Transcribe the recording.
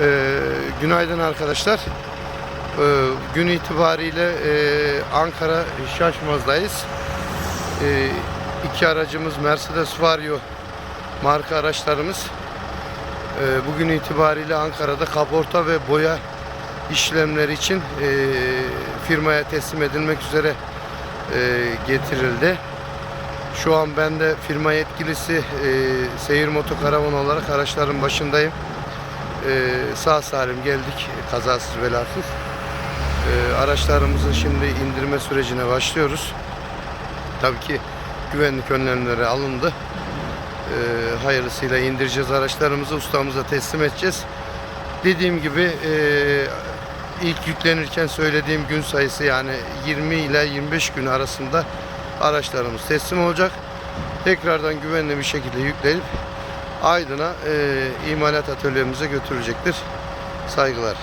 Ee, günaydın arkadaşlar. Ee, gün itibariyle e, Ankara Şaşmaz'dayız. Ee, iki aracımız Mercedes Vario marka araçlarımız. Ee, bugün itibariyle Ankara'da kaporta ve boya işlemleri için e, firmaya teslim edilmek üzere e, getirildi. Şu an ben de firma yetkilisi e, Seyir Motokaravan olarak araçların başındayım. Ee, sağ salim geldik kazasız belasız. Ee, araçlarımızın şimdi indirme sürecine başlıyoruz. Tabii ki güvenlik önlemleri alındı. Ee, hayırlısıyla indireceğiz araçlarımızı ustamıza teslim edeceğiz. Dediğim gibi e, ilk yüklenirken söylediğim gün sayısı yani 20 ile 25 gün arasında araçlarımız teslim olacak. Tekrardan güvenli bir şekilde yüklenip Aydın'a e, imalat atölyemize götürülecektir. Saygılar.